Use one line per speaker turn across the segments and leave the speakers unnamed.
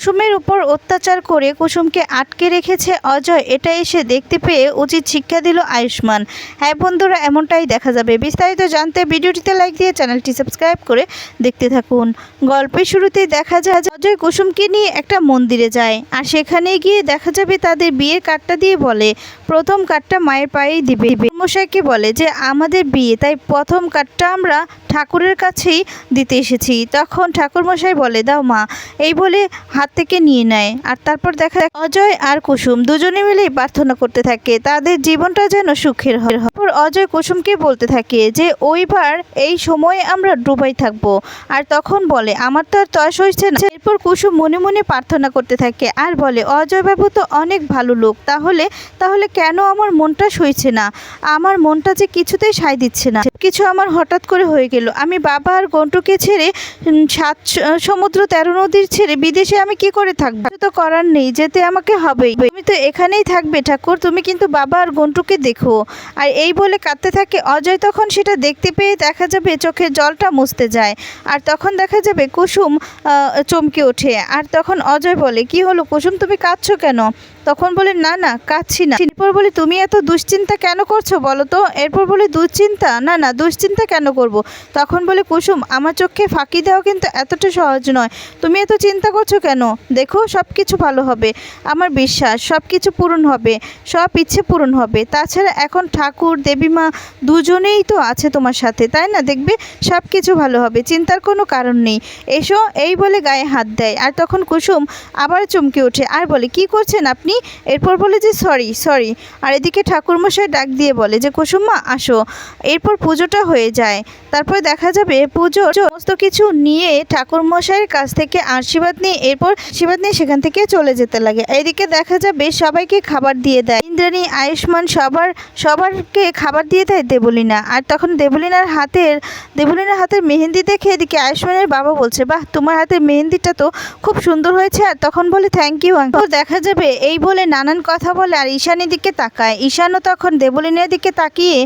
কুসুমের উপর অত্যাচার করে কুসুমকে আটকে রেখেছে অজয়। এটা এসে দেখতে পেয়ে উচিত শিক্ষা দিল আয়ুষ্মান। হ্যাঁ বন্ধুরা, এমনটাই দেখা যাবে। বিস্তারিত জানতে ভিডিওটিতে লাইক দিয়ে চ্যানেলটি সাবস্ক্রাইব করে দেখতে থাকুন। গল্পের শুরুতেই দেখা যায়, অজয় কুসুমকে নিয়ে একটা মন্দিরে যায় আর সেখানে গিয়ে দেখা যাবে তাদের বিয়ের কার্ডটা দিয়ে বলে। প্রথম কার্ডটা মায়ের পায়েই দিবে। মশাইকে বলে যে, আমাদের বিয়ে, তাই প্রথম কার্ডটা আমরা ঠাকুরের কাছেই দিতে এসেছি। তখন ঠাকুরমশাই বলে, দাও মা। এই বলে হাত থেকে নিয়ে নেয়। আর তারপর দেখা যায় অজয় আর কুসুম দুজনে মিলেই প্রার্থনা করতে থাকে। তাদের জীবনটা যেন সুখের হয়। অজয় কুসুমকে বলতে থাকে যে, ওইবার এই সময়ে আমরা ডুবাই থাকব। আর তখন বলে, আমার তো আর তয়স হয়েছে না। এরপর কুসুম মনে মনে প্রার্থনা করতে থাকে আর বলে অজয় বাবু তো অনেক ভালো লোক তাহলে তাহলে কেন আমার মনটা সইছে না? আমার মনটা যে কিছুতেই সায় দিচ্ছে না। কিছু আমার হঠাৎ করে হয়ে গেল। আমি বাবা আর গন্টুকে ছেড়ে সাত সমুদ্র তেরো নদীর ছেড়ে বিদেশে আমি কি করে থাকব? তো করার নেই যেতে আমাকে হবেই। তুমি তো এখানেই থাকবে ঠাকুর তুমি কিন্তু বাবা আর গন্টুকে দেখো। আর এই বলে কাঁদতে থাকে। অজয় তখন সেটা দেখতে পেয়ে দেখা যাবে চোখের জলটা মুছতে যায়। আর তখন দেখা যাবে কুসুম আহ, চমকে ওঠে। আর তখন অজয় বলে কি হলো কুসুম তুমি কাঁদছো কেন? তখন বলে, না না, কাঁদছি না। এরপর বলে, তুমি এত দুশ্চিন্তা কেন করছ বলো তো? এরপর বলে, দুশ্চিন্তা? না না, দুশ্চিন্তা কেন করব। তখন বলে, কুসুম, আমার চোখে ফাঁকি দেওয়া কিন্তু এতটা সহজ নয়। তুমি এত চিন্তা করছ কেন? দেখো সব কিছু ভালো হবে। আমার বিশ্বাস সব কিছু পূরণ হবে। সব ইচ্ছে পূরণ হবে। তাছাড়া এখন ঠাকুর, দেবীমা দুজনেই তো আছে তোমার সাথে, তাই না? দেখবে সব কিছু ভালো হবে, চিন্তার কোনো কারণ নেই। এসো, এই বলে গায়ে হাত দেয়। আর তখন কুসুম আবার চমকে ওঠে। আর বলে, কি করছেন আপনি? এরপর বলে যে সরি সরি আর এদিকে ঠাকুরমশাই ডাক দিয়ে বলে যে কুসুমা আসো। এরপর পুজোটা হয়ে যায়। তারপর দেখা যাবে পুজোর সমস্ত কিছু নিয়ে ঠাকুরমশাইয়ের কাছ থেকে আশীর্বাদ নিয়ে এরপর আশীর্বাদ নিয়ে সেখান থেকে চলে যেতে লাগে। এদিকে দেখা যাবে সবাইকে খাবার দিয়ে দেয়। ইন্দ্রাণী আয়ুষ্মান সবার, সবারকে খাবার দিয়ে দেয় দেবলীনা। আর তখন দেবলীনার হাতের দেবলীনার হাতের মেহেন্দি দেখে এদিকে আয়ুষ্মানের বাবা বলছে, বাহ, তোমার হাতের মেহেন্দিটা তো খুব সুন্দর হয়েছে। আর তখন বলে থ্যাংক ইউ দেখা যাবে এই বলে নানান কথা বলে আর ঈশানের দিকে তাকায়। ঈশানও তখন দেবলীনের দিকে তাকিয়ে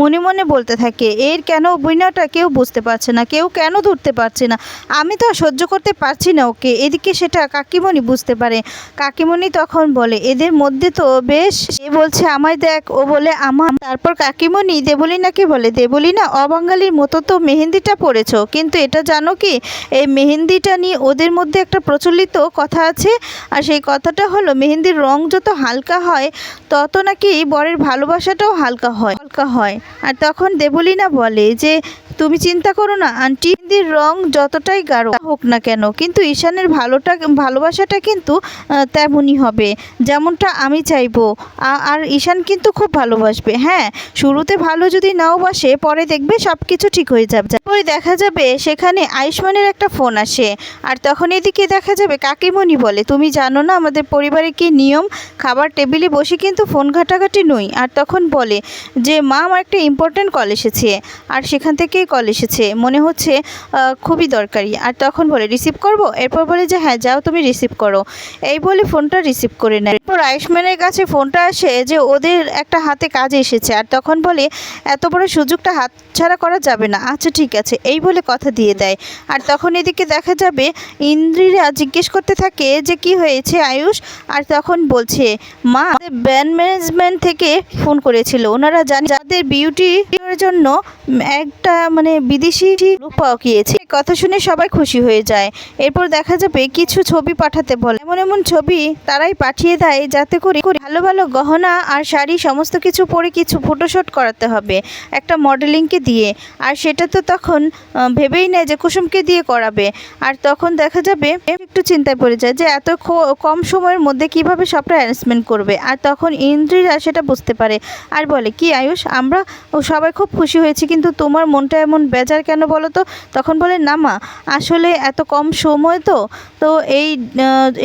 মনে মনে বলতে থাকে, এর কেন অভিনয়টা কেউ বুঝতে পারছে না, কেউ কেন ধরতে পারছে না? আমি তো সহ্য করতে পারছি না ওকে। এদিকে সেটা কাকিমণি বুঝতে পারে। কাকিমণি তখন বলে, এদের মধ্যে তো বেশ এ বলছে, আমায় দেখ। ও বলে, আমার। তারপর কাকিমণি দেবলীনাকে বলে, দেবলীনা, অবাঙালির মতো তো মেহেন্দিটা পড়েছ, কিন্তু এটা জানো কি, এই মেহেন্দিটা নিয়ে ওদের মধ্যে একটা প্রচলিত কথা আছে, আর সেই কথাটা হলো মেহেন্দির রং যত হালকা হয়, তত নাকি বরের ভালোবাসাটাও হালকা হয়। হালকা হয়। আর তখন দেবলীনা বলে যে তুমি চিন্তা করো না, আন্টি। মেহেন্দির রং যতটাই গাঢ় হোক না কেন, কিন্তু ঈশানের ভালোটা, ভালোবাসাটা কিন্তু তেমনই হবে। যেমনটা আমি চাইব। আর ঈশান কিন্তু খুব ভালোবাসবে। হ্যাঁ শুরুতে ভালো যদি নাও বাসে, পরে দেখবে সব কিছু ঠিক হয়ে যাবে। পরে দেখা যাবে সেখানে আয়ুষ্মানের একটা ফোন আসে। আর তখন এদিকে দেখা যাবে কাকিমণি বলে। তুমি জানো না, আমাদের পরিবারে কি নিয়ম? খাবার টেবিলে বসে কিন্তু ফোন ঘাটাঘাটি নই। আর তখন বলে যে, মা, আমার একটা ইম্পর্ট্যান্ট কল এসেছে। আর সেখান থেকেই কল এসেছে। মনে হচ্ছে খুবই দরকারি। আর তখন বলে রিসিভ করব? এরপর বলে যে হ্যাঁ যাও তুমি রিসিভ করো। এই বলে ফোনটা রিসিভ করে নেয়। এরপর আয়ুষ্মানের কাছে ফোনটা আসে যে, ওদের একটা হাতে কাজ এসেছে। আর তখন বলে, এত বড় সুযোগটা হাতছাড়া করা যাবে না। আচ্ছা ঠিক আছে। এই বলে কথা দিয়ে দেয়। আর তখন এদিকে দেখা যাবে, ইন্দ্রিরা জিজ্ঞেস করতে থাকে যে, কি হয়েছে আয়ুষ? আর তখন বলছে, মা ব্যান্ড ম্যানেজমেন্ট থেকে ফোন করেছিল। ওনারা জানে, যাদের বিউটি জন্য একটা মানে বিদেশি লোক পাওয়া কথা শুনে সবাই খুশি হয়ে যায়। এরপর দেখা যাবে কিছু ছবি পাঠাতে বলে। এমন এমন ছবি তারাই পাঠিয়ে দেয় যাতে করে ভালো ভালো গহনা আর শাড়ি সমস্ত কিছু পরে কিছু ফটোশ্যুট করাতে হবে। একটা মডেলিংকে দিয়ে। আর সেটা তো তখন ভেবেই নেয় যে কুসুমকে দিয়ে করাবে। আর তখন দেখা যাবে, একটু চিন্তায় পড়ে যায় যে এত কম সময়ের মধ্যে কীভাবে সবটা অ্যারেঞ্জমেন্ট করবে। আর তখন ইন্দ্রিরা সেটা বুঝতে পারে। আর বলে, কি আয়ুষ, আমরা সবাই খুব খুশি হয়েছি, কিন্তু তোমার মনটা এমন বেজার কেন বলো তো? তখন বলে, না মা, আসলে এত কম সময় তো। তো এই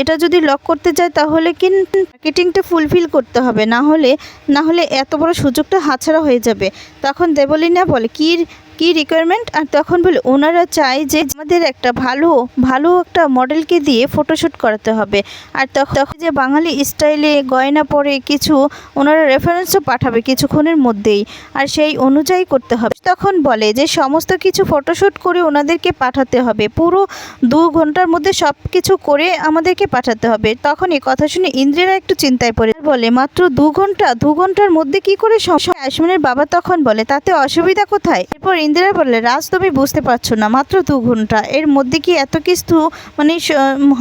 এটা যদি লক করতে যায় তাহলে কিন্তু মার্কেটিংটা ফুলফিল করতে হবে। না হলে না হলে এত বড় সুযোগটা হাতছাড়া হয়ে যাবে। তখন দেবলিনা বলে, কি কি রিকোয়ারমেন্ট আর তখন বলে, ওনারা চায় যে আমাদের একটা ভালো ভালো একটা মডেলকে দিয়ে ফটোশ্যুট করাতে হবে। আর তখন যে বাঙালি স্টাইলে গয়না পরে কিছু, ওনারা রেফারেন্সও পাঠাবে কিছুক্ষণের মধ্যেই। আর সেই অনুযায়ী করতে হবে। তখন বলে যে সমস্ত কিছু ফটোশ্যুট করে ওনাদেরকে পাঠাতে হবে। পুরো দু ঘণ্টার মধ্যে সব কিছু করে আমাদেরকে পাঠাতে হবে। তখন এই কথা শুনে ইন্দ্রেরা একটু চিন্তায় পড়ে। বলে, মাত্র দু ঘণ্টা, দু ঘণ্টার মধ্যে কি করে সম- আয়ুষ্মানের বাবা তখন বলে, তাতে অসুবিধা কোথায়? এরপর ইন্দিরা বললে, রাজ, তুমি বুঝতে পারছ না, মাত্র দু ঘণ্টা। এর মধ্যে কি এত কিছু মানে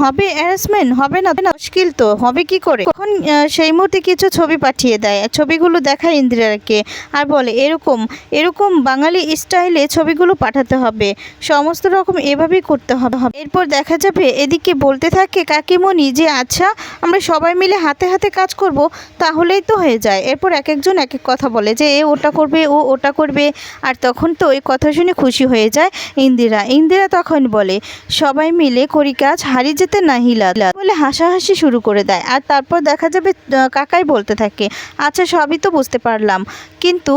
হবে অ্যারেঞ্জমেন্ট হবে না মুশকিল তো, হবে কি করে? তখন সেই মুহূর্তে কিছু ছবি পাঠিয়ে দেয়। ছবিগুলো দেখায় ইন্দিরাকে আর বলে, এরকম এরকম বাঙালি স্টাইলে ছবিগুলো পাঠাতে হবে। সমস্ত রকম এভাবেই করতে হবে। এরপর দেখা যাবে, এদিকে বলতে থাকে, কাকিমণি যে আচ্ছা আমরা সবাই মিলে হাতে হাতে কাজ করব, তাহলেই তো হয়ে যায়। এরপর এক একজন এক এক কথা বলে যে, এ, ওটা করবে, ও ওটা করবে। আর তখন তো ওই কথা শুনে খুশি হয়ে যায় ইন্দিরা। ইন্দিরা তখন বলে, সবাই মিলে করি কাজ হারিয়ে যেতে না হিলা বলে হাসাহাসি শুরু করে দেয়। আর তারপর দেখা যাবে কাকাই বলতে থাকে আচ্ছা সবই তো বুঝতে পারলাম। কিন্তু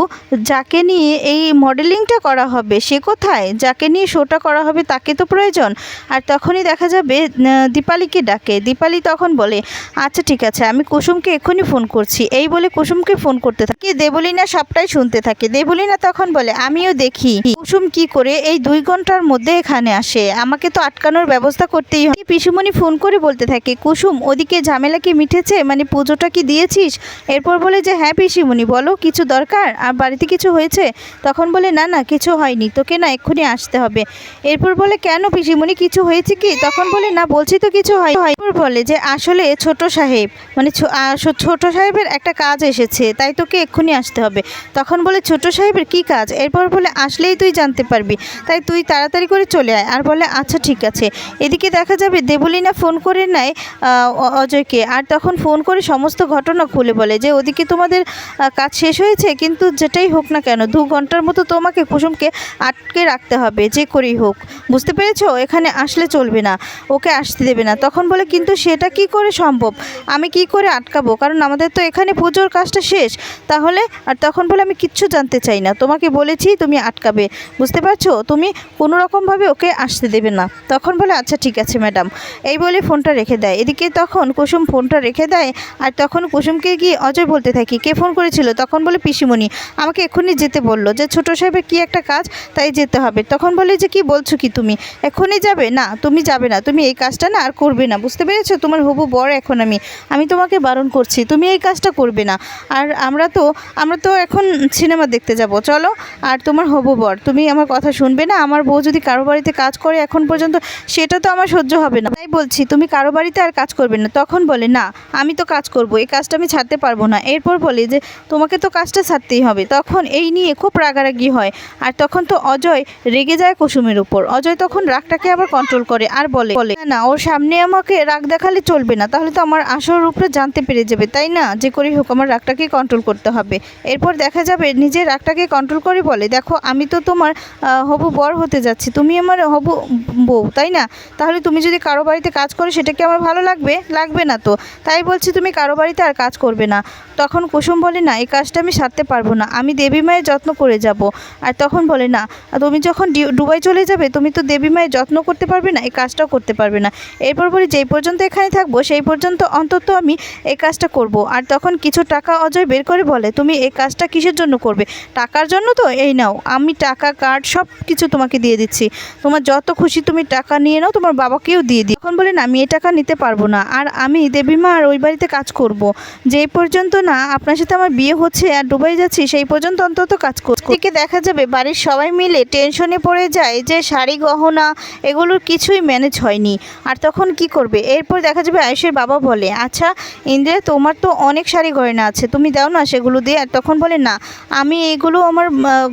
যাকে নিয়ে এই মডেলিংটা করা হবে, সে কোথায়? যাকে নিয়ে শোটা করা হবে, তাকে তো প্রয়োজন আর তখনই দেখা যাবে দীপালিকে ডাকে। দীপালি তখন বলে আচ্ছা ঠিক আছে, আমি কুসুমকে এক্ষুনি ফোন করছি এই বলে কুসুমকে ফোন করতে থাকে। দেবলিনা সবটাই শুনতে থাকে। দেবলিনা তখন বলে, আমিও দেখি। কুসুম কি করে এই দুই ঘণ্টার মধ্যে এখানে আসে? আমাকে তো আটকানোর ব্যবস্থা করতেই হয়। পিসুমণি ফোন করে বলতে থাকে, কুসুম, ওদিকে ঝামেলা কি মিটেছে? মানে পুজোটা কি দিয়েছিস? এরপর বলে যে হ্যাঁ পিসিমণি, বলো, কিছু দরকার? আর বাড়িতে কিছু হয়েছে? তখন বলে, না না, কিছু হয়নি, তোকে না এক্ষুনি আসতে হবে। এরপর বলে, কেন পিসিমণি, কিছু হয়েছে কি? তখন বলে, না, বলছি তো কিছু হয় এরপর বলে যে, আসলে ছোট সাহেব মানে ছোট সাহেবের একটা কাজ এসেছে, তাই তোকে এক্ষুনি আসতে হবে। তখন বলে, ছোট সাহেবের কি কাজ? এরপর বলে আসলেই তুই জানতে পারবি। তাই তুই তাড়াতাড়ি করে চলে আয়। আর বলে আচ্ছা ঠিক আছে। এদিকে দেখা যাবে দেবলিনা ফোন করে নেয় অজয়কে। আর তখন ফোন করে সমস্ত ঘটনা খুলে বলে যে, ওদিকে তোমাদের কাজ শেষ হয়েছে, কিন্তু যেটাই হোক না কেন, দু ঘণ্টার মতো তোমাকে কুসুমকে আটকে রাখতে হবে, যে করেই হোক। বুঝতে পেরেছ? এখানে আসলে চলবে না। ওকে আসতে দেবে না। তখন বলে, কিন্তু সেটা কি করে সম্ভব? আমি কি করে আটকাবো? কারণ আমাদের তো এখানে পুজোর কাজটা শেষ। তাহলে? আর তখন বলে, আমি কিচ্ছু জানতে চাই না। তোমাকে বলেছি তুমি আটকাবে। বুঝতে পারছ? তুমি কোনো রকমভাবে ওকে আসতে দেবে না। তখন বলে আচ্ছা ঠিক আছে, ম্যাডাম। এই বলে ফোনটা রেখে দেয়। এদিকে তখন কুসুম ফোনটা রেখে দেয় আর তখন কুসুমকে গিয়ে অজয় বলতে থাকি, কে ফোন করেছিল? তখন বলে, পিসিমণি। আমাকে এক্ষুনি যেতে বলল যে, ছোট সাহেবের কি একটা কাজ? তাই যেতে হবে। তখন বলে যে, কি বলছো কি তুমি? এক্ষুনি যাবে? না, তুমি যাবে না। তুমি এই কাজটা না আর করবে না। বুঝতে পেরেছ? তোমার হবু বড় এখন আমি। আমি তোমাকে বারণ করছি। তুমি এই কাজটা করবে না। আর আমরা তো আমরা তো এখন সিনেমা দেখতে যাব। চলো, আর তোমার হবু বর তুমি আমার কথা শুনবে না? আমার বউ যদি কারও বাড়িতে কাজ করে এখন পর্যন্ত সেটা তো আমার সহ্য হবে না। তাই বলছি তুমি কারও বাড়িতে আর কাজ করবে না। তখন বলে না আমি তো কাজ করব এই কাজটা আমি ছাড়তে পারব না। এরপর বলে যে তোমাকে তো কাজটা ছাড়তেই হবে। তখন এই নিয়ে খুব রাগারাগি হয়। আর তখন তো অজয় রেগে যায় কুসুমের উপর। অজয় তখন রাগটাকে আবার কন্ট্রোল করে আর বলে বলে না, ওর সামনে আমাকে রাগ দেখালে চলবে না। তাহলে তো আমার আসল রূপটা জানতে পেরে যাবে তাই না? যে করেই হোক আমার রাগটাকে কন্ট্রোল করতে হবে। এরপর দেখা যাবে নিজের রাগটাকে কন্ট্রোল করে বলে দেখো আমি তো তোমার হবু বর হতে যাচ্ছি। তুমি আমার হবু বউ, তাই না? তাহলে তুমি যদি কারও বাড়িতে কাজ করো, সেটা কি আমার ভালো লাগবে? লাগবে না তো। তাই বলছি তুমি কারও বাড়িতে আর কাজ করবে না। তখন কুসুম বলে, না, এই কাজটা আমি সারতে পারব না। আমি দেবী মায়ের যত্ন করে যাব। আর তখন বলে, না, তুমি যখন ডুবাই চলে যাবে, তুমি তো দেবী মায়ের যত্ন করতে পারবে না, এই কাজটাও করতে পারবে না। এরপর বলি, যেই পর্যন্ত এখানে থাকব, সেই পর্যন্ত অন্তত আমি এই কাজটা করব। আর তখন কিছু টাকা অজয় বের করে বলে, তুমি এই কাজটা কিসের জন্য করবে? টাকার জন্য তো, এই নাও, আমি টাকা কার্ড সব কিছু তোমাকে দিয়ে দিচ্ছি। তোমার যত খুশি তুমি টাকা নিয়ে নাও, তোমার বাবাকেও দিয়ে দিই তখন বলে, না, আমি এই টাকা নিতে পারব না। আর আমি দেবীমা আর ওই বাড়িতে কাজ করব। যেই পর্যন্ত না আপনার সাথে আমার বিয়ে হচ্ছে আর দুবাই যাচ্ছি, সেই পর্যন্ত অন্তত কাজ করছি থেকে দেখা যাবে, বাড়ির সবাই মিলে টেনশনে পড়ে যায় যে শাড়ি, গহনা এগুলোর কিছুই ম্যানেজ হয়নি। আর তখন কি করবে? এরপর দেখা যাবে, আয়ুষের বাবা বলে আচ্ছা ইন্দ্রিয়া তোমার তো অনেক শাড়ি গয়না আছে, তুমি দাও না সেগুলো দিয়ে। আর তখন বলে, না, আমি এগুলো আমার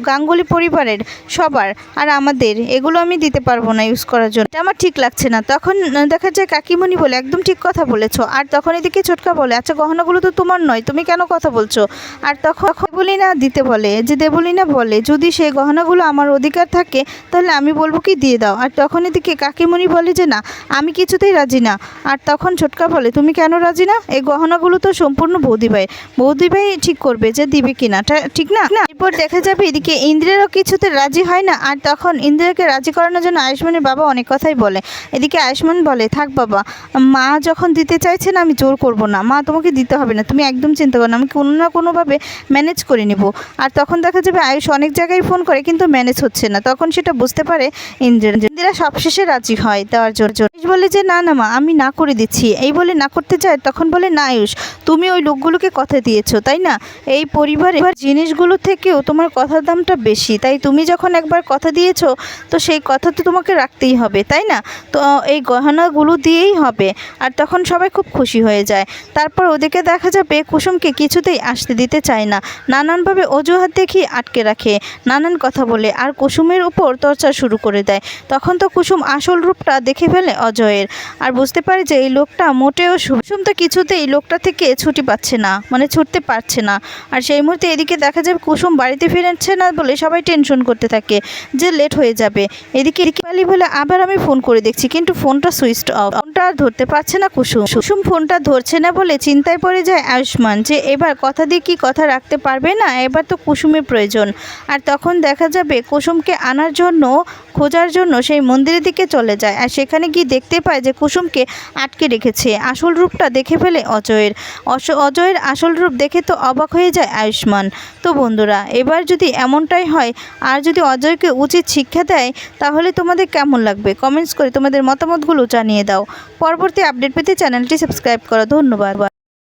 গাঙ্গুলি গাঙ্গুলি পরিবারের সবার। আর আমাদের, এগুলো আমি দিতে পারব না ইউজ করার জন্য। এটা আমার ঠিক লাগছে না। তখন দেখা যায় কাকিমণি বলে, একদম ঠিক কথা বলেছ। আর তখন এদিকে ছোটকা বলে আচ্ছা গহনাগুলো তো তোমার নয়, তুমি কেন কথা বলছো? আর তখন দেবলিনা দিতে বলে, যে দেবলিনা বলে, যদি সেই গহনাগুলো আমার অধিকার থাকে, তাহলে আমি বলব কি, দিয়ে দাও। আর তখন এদিকে কাকিমণি বলে যে, না, আমি কিছুতেই রাজি না। আর তখন ছোটকা বলে, তুমি কেন রাজি না? এই গহনাগুলো তো সম্পূর্ণ বৌদি ভাই। বৌদি ভাই ঠিক করবে যে দিবে কিনা। ঠিক না? না এরপর দেখা যাবে এদিকে ইন্দ্রেরও কিছুতে রাজি হয় না, আর তখন ইন্দিরাকে রাজি করানোর জন্য আয়ুষ্মানের বাবা অনেক কথাই বলে। এদিকে আয়ুষ্মান বলে, থাক বাবা, মা যখন দিতে চাইছে না আমি জোর করব না। মা তোমাকে দিতে হবে না, তুমি একদম চিন্তা করো না, আমি কোনো না কোনোভাবে ম্যানেজ করে নিব। আর তখন দেখা যাবে আয়ুষ অনেক জায়গায় ফোন করে, কিন্তু ম্যানেজ হচ্ছে না। তখন সেটা বুঝতে পারে ইন্দিরা ইন্দিরা সবশেষে রাজি হয় দেওয়ার জোর জোর বলে যে, না না মা, আমি না করে দিচ্ছি। এই বলে না করতে চায় তখন বলে, না আয়ুষ, তুমি ওই লোকগুলোকে কথা দিয়েছ, তাই না? এই পরিবারে জিনিসগুলো থেকেও তোমার কথার দামটা বেশি। তাই তুমি যখন একবার কথা দিয়েছ, তো সেই কথা তো তোমাকে রাখতেই হবে, তাই না? তো এই গহনাগুলো দিয়েই হবে। আর তখন সবাই খুব খুশি হয়ে যায়। তারপর ওদিকে দেখা যাবে কুসুমকে কিছুতেই আসতে দিতে চায় না। নানানভাবে অজুহাত দেখিয়ে আটকে রাখে। নানান কথা বলে, আর কুসুমের উপর চর্চা শুরু করে দেয়। তখন তো কুসুম আসল রূপটা দেখে ফেলে অজয়ের। আর বুঝতে পারে যে এই লোকটা মোটেও কুসুম তো কিছুতেই লোকটা থেকে ছুটি পাচ্ছে না মানে ছুটতে পারছে না। আর সেই মুহূর্তে এদিকে দেখা যাবে কুসুম বাড়িতে ফিরেছে না বলে সবাই টেনশন করতে থাকে যে লেট হয়ে যাবে। এদিকে রিকিপালি বলে, আবার আমি ফোন করে দেখছি। কিন্তু ফোনটা সুইচ অফ। ফোনটা আর ধরতে পারছে না কুসুম। কুসুম ফোনটা ধরছে না বলে চিন্তায় পড়ে যায় আয়ুষ্মান যে এবার কথা দিয়ে কি কথা রাখতে পারবে না? এবার তো কুসুমের প্রয়োজন। আর তখন দেখা যাবে কুসুমকে আনার জন্য খোঁজার জন্য সেই মন্দিরের দিকে চলে যায় আর সেখানে গিয়ে দেখতে পায় যে কুসুমকে আটকে রেখেছে। আসল রূপটা দেখে ফেলে অজয়ের। অজয়ের আসল রূপ দেখে তো অবাক হয়ে যায় আয়ুষ্মান। তো বন্ধুরা, এবার যদি এমনটাই হয়, আর যদি অজয়কে উচিত শিক্ষা দেয়, তাহলে তোমাদের কেমন লাগবে? কমেন্টস করে তোমাদের মতামতগুলো জানিয়ে দাও। পরবর্তী আপডেট পেতে চ্যানেলটি সাবস্ক্রাইব করো। ধন্যবাদ।